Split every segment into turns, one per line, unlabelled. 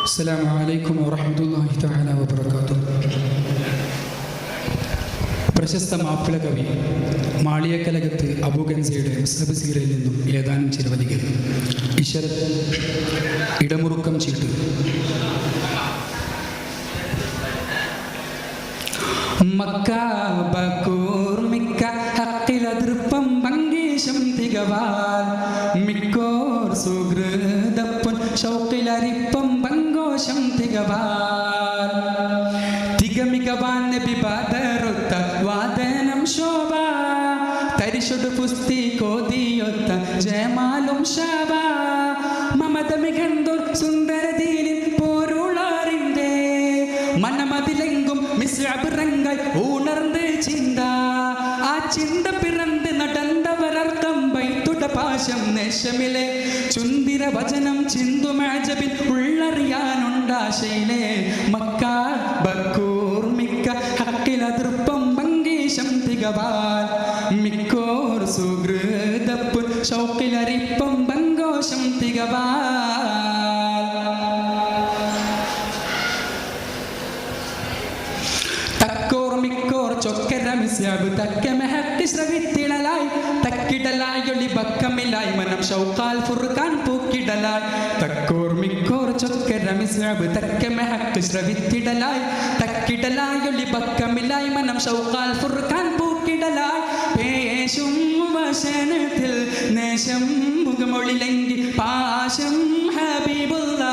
السلام عليكم ورحمة الله تعالى وبركاته പ്രശസ്ത മാപ്പിള കവി മാളിയക്കലകത്ത് അബുഗൻസയുടെ മുസ്തബ് സീറയിൽ നിന്നും ഏതാനും ചിരവലികൾ ഇശരത്ത് ഇടമുറുക്കം ചീട്ട് മക്ക ഷൗക്കിലരിപ്പം പങ്കോശം കോതിയൊത്ത ജയമാലും ഉണർന്ന് ചിന്ത. ആ ചിന്ത പിറന്ന് നടന്നവരർത്ഥം പാശം നേശമിലെ ചുന്തിര വചനം ചിന്തുമാജബിൽ ഉള്ളറിയാനുണ്ടാശയിലെ മക്ക ബക്കൂർ മിക്ക ഹക്കിലതൃപ്പം പങ്കീശം തികവാൽ. മിക്കോർ സുഹൃതപ്പുൻ ഷൗക്കിലരിപ്പം പങ്കോശം തികവാൽ. തക്കോർ മിക്കോർ മനം ഷൗക്കാൽ ഫുർഖാൻ പൂക്കിടലായി തക്കൂർ മിക്കോർ ചൊക്കര മിസ്യാബ് തക്ക മെഹക്ക് ശ്രവിത്തിടലായി തക്കിടലായൊളി ബക്കമിലായി മനം ഷൗക്കാൽ ഫുർഖാൻ പൂക്കിടലായി പേശും വശനത്തിൽ നേശം മുഖമൊളിലെങ്കി പാശം ഹബീബുള്ള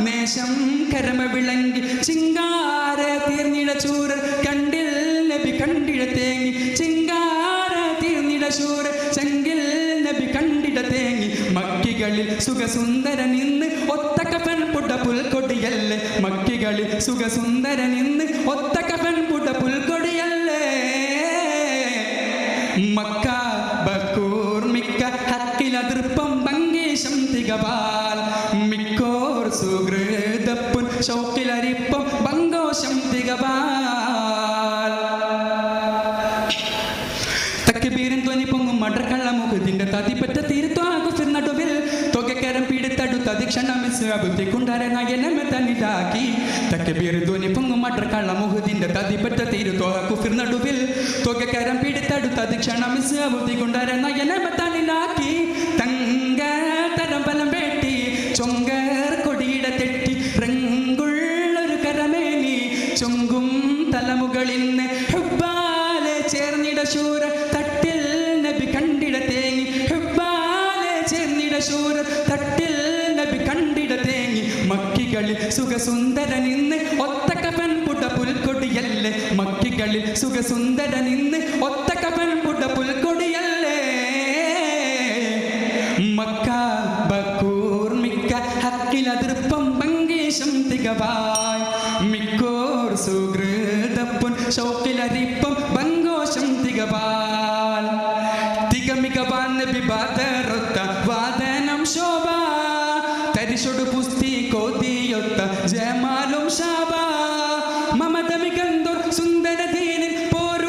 നേശം കരമ വിളങ്കി ചിങ്കാര തീർന്നിട ചൂര മക്കികളിൽ സുഖസുന്ദര നിന്ന് ഒത്തക്ക പെൺപുട്ട പുൽക്കൊടിയല്ലേ മക്കികളിൽ സുഖസുന്ദര നിന്ന് ഒത്തക്ക പെൺപുട്ട പുൽക്കൊടിയല്ലേ മക്ക ബക്കൂർ മിക്ക ഹക്കിലതൃപ്പം പങ്കേശം തികവാൽ മിക്കോർ സുഹൃതപ്പുൻ ഷൗക്കിലരിപ്പം പങ്കോശം തികവാൽ തക്കബീരൻ ധ്വനി പൊങ്ങും മടർക്കള്ള മുഖത്തിന്റെ തതിപ്പറ്റ തുകക്കരം പിടിത്തടുത്ത ദിക്ഷണം ബുദ്ധിക്കുണ്ടാരനായനമെ തന്നിതാക്കി തക്കബീർ ധ്വനി പൊങ്ങും മടർക്കള്ള മുഖത്തിന്റെ തതിപ്പറ്റ തീർത്തോകുഫിർ നടുവിൽ തുകക്കരം പിടിത്തടുത്ത ദിക്ഷണം ബുദ്ധിക്കുണ്ടാരനായനമെ തന്നിലാക്കി തങ്ക തരമ്പലം വേട്ടി ചൊങ്കർ കൊടിയുടെ തെട്ടി റെങ്കുള്ളൊരു കരമേനി ചൊങ്കും ഹുബ്ബാലെ ചേർന്നിട ശൂര തട്ടിൽ നബി കണ്ടിട തേങ്ങി ഹുബാലെ ചേർന്നിട തട്ടിൽ മക്കികളിൽ സുഖസുന്ദര നിന്ന് ഒത്തക്ക പെൺപുട്ട പുൽക്കൊടിയല്ലേ? മക്കികളിൽ സുഖസുന്ദര നിന്ന് ഒത്തക്ക പെൺപുട്ട പുൽക്കൊടിയല്ലേ? മക്ക ബക്കൂർമിക്ക മിക്ക ഹക്കിലതൃപ്പം പങ്കേശം തികവായ്. മിക്കോർ സുഹൃതപ്പുൻ ഷൗക്കിലരിപ്പം പങ്കോശം തികവാൽ തികമികവാൻ നബി ബാദറൊത്ത വാദനം ശോഭ. തരിശൊടു പുസ്തി മികന്തോർ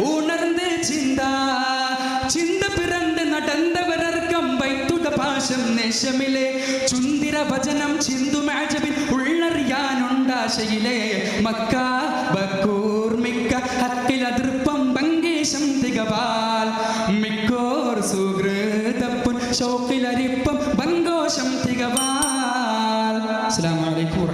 ബംഗോഷം ചിന്ത. ചിന്ത പാശം മക്ക തികവാൽ മിക്കോർ സുഹൃതപ്പുൻ അലൈക്കും വറഹ്മത്തുള്ളാഹി